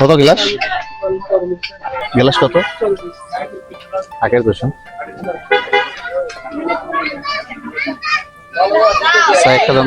কত glass? Glass কত? আগের স্যার একটা দাম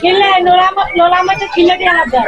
কিনলে নোলা নোলা মাছের কিলোটি আলাদা